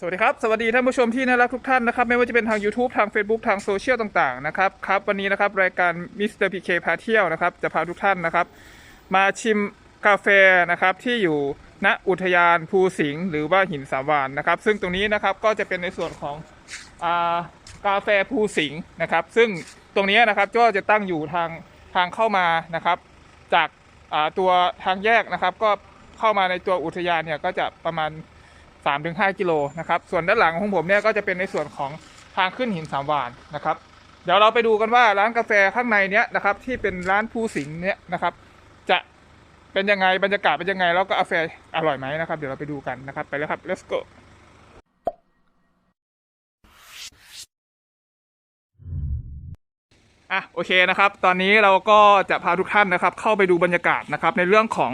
สวัสดีครับ สวัสดีท่านผู้ชมที่น่ารักทุกท่านนะครับ ไม่ว่าจะเป็นทาง YouTube ทาง Facebook ทางโซเชียลต่างๆนะครับครับวันนี้นะครับรายการ Mr. PK พาเที่ยวนะครับ จะพาทุกท่านนะครับ มาชิมกาแฟนะครับที่อยู่ณอุทยานภูสิงห์หรือว่าหินสามวานนะครับ ซึ่งตรงนี้นะครับก็จะเป็นในส่วนของอากาแฟภูสิงห์นะครับ ซึ่งตรงนี้นะครับก็จะตั้งอยู่ทางทางเข้ามานะครับ จากอาตัวทางแยกนะครับ ก็เข้ามาในตัวอุทยานเนี่ยก็จะประมาณ 3-5 กิโลนะครับ ส่วนด้านหลังของผมเนี่ยก็จะเป็นในส่วนของทางขึ้นหินสามวานนะครับ เดี๋ยวเราไปดูกันว่าร้านกาแฟข้างในเนี้ยนะครับที่เป็นร้านภูสิงเนี่ยนะครับ จะเป็นยังไงบรรยากาศเป็นยังไง แล้วก็กาแฟอร่อยไหมนะครับ เดี๋ยวเราไปดูกันนะครับไปเลยครับ let's go อะโอเคนะครับ ตอนนี้เราก็จะพาทุกท่านนะครับ เข้าไปดูบรรยากาศนะครับในเรื่องของ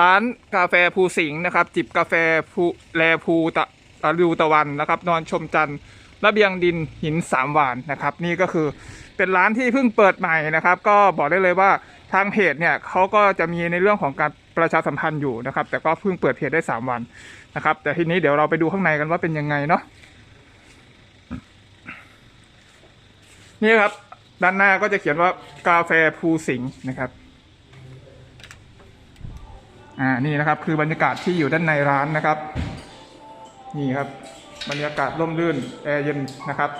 ร้านกาแฟภูสิงห์นะครับ จิบกาแฟภูแลภูตะริวตะวันนะครับ นอนชมจันทร์ระเบียงดินหินสามหวานนะครับ นี่ก็คือเป็นร้านที่เพิ่งเปิดใหม่นะครับ ก็บอกได้เลยว่าทางเพจเนี่ยเขาก็จะมีในเรื่องของการประชาสัมพันธ์อยู่นะครับ แต่ก็เพิ่งเปิดเพจได้สามวันนะครับ แต่ทีนี้เดี๋ยวเราไปดูข้างในกันว่าเป็นยังไงเนาะนี่ครับ ด้านหน้าก็จะเขียนว่ากาแฟภูสิงห์นะครับ อ่านี่นะครับคือบรรยากาศที่อยู่ด้านในร้านนะครับ นี่ครับบรรยากาศร่มรื่นแอร์เย็นนะครับ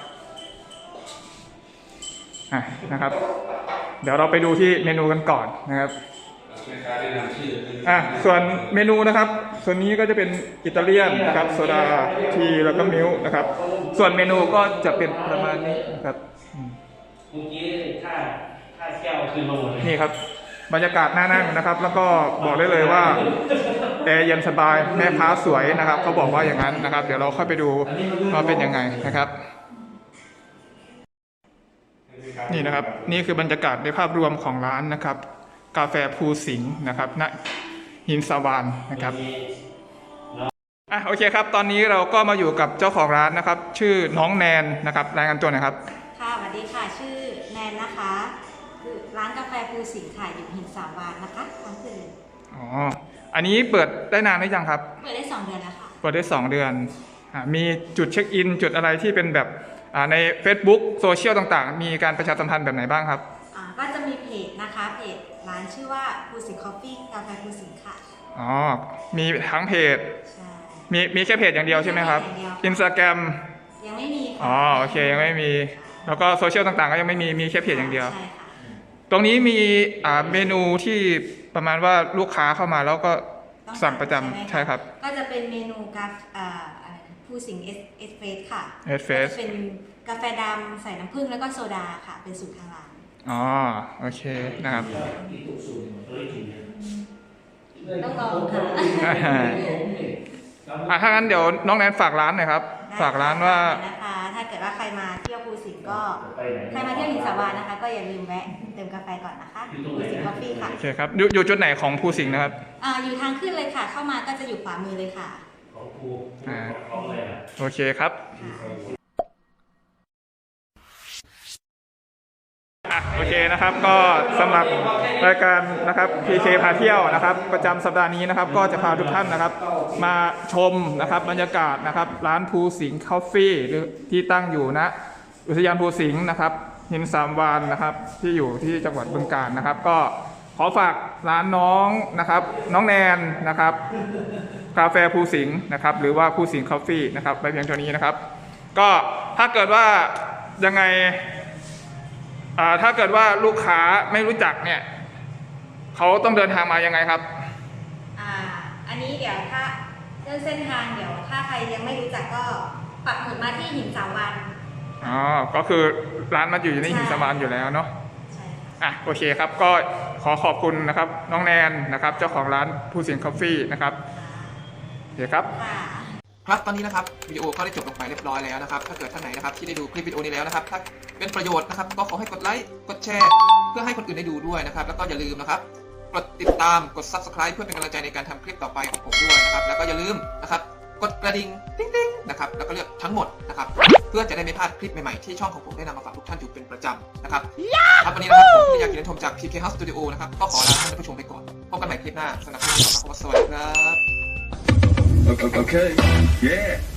อ่านะครับ เดี๋ยวเราไปดูที่เมนูกันก่อนนะครับอะส่วนเมนูนะครับ ส่วนนี้ก็จะเป็นอิตาเลียนนะครับโซดาทีแล้วก็มิลค์นะครับ ส่วนเมนูก็จะเป็นประมาณนี้นะครับอืมเมื่อกี้ค่าค่าแก้วคือโลเลยนี่ครับ บรรยากาศน่านั่งนะครับ แล้วก็บอกได้เลยว่าแอร์เย็นสบายแม่ค้าสวยนะครับเขาบอกว่าอย่างนั้นนะครับ เดี๋ยวเราเข้าไปดูว่าเป็นยังไงนะครับ นี่นะครับนี่คือบรรยากาศในภาพรวมของร้านนะครับ กาแฟภูสิงห์นะครับณหินสวานนะครับอะโอเคครับ ตอนนี้เราก็มาอยู่กับเจ้าของร้านนะครับ ชื่อน้องแนนนะครับรายงานตัวหน่อยครับ ค่ะสวัสดีค่ะ ชื่อแนนนะคะ ร้านกาแฟภูสิงห์ค่ะอยู่หินสามวานนะคะทั้งคืนอ๋อ อันนี้เปิดได้นานหรือยังครับ เปิดได้สองเดือนแล้วค่ะ เปิดได้2เดือนอามีจุดเช็คอิน จุดอะไรที่เป็นแบบอ่าใน Facebook โซเชียลต่างๆ มีการประชาสัมพันธ์แบบไหนบ้างครับ อ่าก็จะมีเพจนะคะเพจร้านชื่อว่าภูสิงห์คอฟฟี่กาแฟภูสิงห์ค่ะอ๋อ มีทั้งเพจ ใช่ มีมีแค่เพจอย่างเดียวใช่ไหมครับมีแค่เพจอย่างเดียว อินสตาแกรมยังไม่มีค่ะอ๋อโอเคยังไม่มี แล้วก็โซเชียลต่างๆ ก็ยังไม่มี มีแค่เพจอย่างเดียว ใช่ค่ะต รงนี้มีอ่าเมนูที่ประมาณว่าลูกค้าเข้ามาแล้วก็ต้องสั่งประจำไหมะใช่ครับ ก็จะเป็นเมนูกาแฟอ่าอะไรนะภูสิงห์เอสเอสเฟสค่ะ Ed Face ก็จะเป็นกาแฟดำใส่น้ำผึ้งแล้วก็โซดาค่ะ เป็นสูตรทางร้าน อ๋อโอเคนะครับ ต้องลองค่ะ อะถ้างั้นเดี๋ยวน้องแนนฝากร้านหน่อยครับ ฝากร้านว่านะคะ ถ้าเกิดว่าใครมาเที่ยวภูสิงห์ ก็ไปไหนใครมาเที่ยวหินสาวานนะคะ ก็อย่าลืมแวะเติมกาแฟก่อนนะคะภูสิงห์กาแฟค่ะโอเคครับอยู่อยู่จุดไหนของภูสิงห์นะครับอ่าอยู่ทางขึ้นเลยค่ะ เข้ามาก็จะอยู่ขวามือเลยค่ะของครูอ่าของอะไรอะโอเคครับอะโอเคนะครับก็สำหรับรายการนะครับ PK พาเที่ยวนะครับประจำสัปดาห์นี้นะครับ ก็จะพาทุกท่านนะครับ มาชมนะครับบรรยากาศนะครับ ร้านภูสิงห์คอฟฟี่หรือที่ตั้งอยู่ณ อุทยานภูสิงห์นะครับหินสามวานนะครับที่อยู่ที่จังหวัดบึงกาฬนะครับ ก็ขอฝากร้านน้องนะครับ น้องแนนนะครับ กาแฟภูสิงห์นะครับ หรือว่าภูสิงห์คอฟฟี่นะครับไปเพียงเท่านี้นะครับ ก็ถ้าเกิดว่ายังไงถ้าเกิดว่าลูกค้าไม่รู้จักเนี่ยเขาต้องเดินทางมายังไงครับอ่าอันนี้เดี๋ยวถ้าเรื่องเส้นทางเดี๋ยวถ้าใครยังไม่รู้จักก็ปักหมุดมาที่หินสาวาน อ๋อ ก็คือร้านมันอยู่ในหินสมานอยู่แล้วเนาะใช่ค่ะอะโอเคครับก็ขอขอบคุณนะครับ น้องแนนนะครับ เจ้าของร้านผู้เสียงคอฟฟี่นะครับโอเคครับค่ะครับตอนนี้นะครับวิดีโอก็ได้จบลงไปเรียบร้อยแล้วนะครับ ถ้าเกิดท่านไหนนะครับที่ได้ดูคลิปวิดีโอนี้แล้วนะครับ ถ้าเป็นประโยชน์นะครับ ก็ขอให้กดไลค์กดแชร์ เพื่อให้คนอื่นได้ดูด้วยนะครับ แล้วก็อย่าลืมนะครับกดติดตามกด subscribe เพื่อเป็นกำลังใจในการทำคลิปต่อไปของผมด้วยนะครับ แล้วก็อย่าลืมนะครับ กดกระดิ่งติ๊งติ๊งนะครับแล้วก็เลือกทั้งหมดนะครับเพื่อจะได้ไม่พลาดคลิปใหม่ๆที่ช่องของผมได้นำมาฝากทุกท่านอยู่เป็นประจำนะครับครับวันนี้นะครับผมที่อยากกินชมจาก PK House Studio นะครับก็ขอลาท่านผู้ชมไปก่อนพบกันใหม่คลิปหน้าสำหรับวันนี้ขอสวัสดีครับ Okay. okay. Yeah.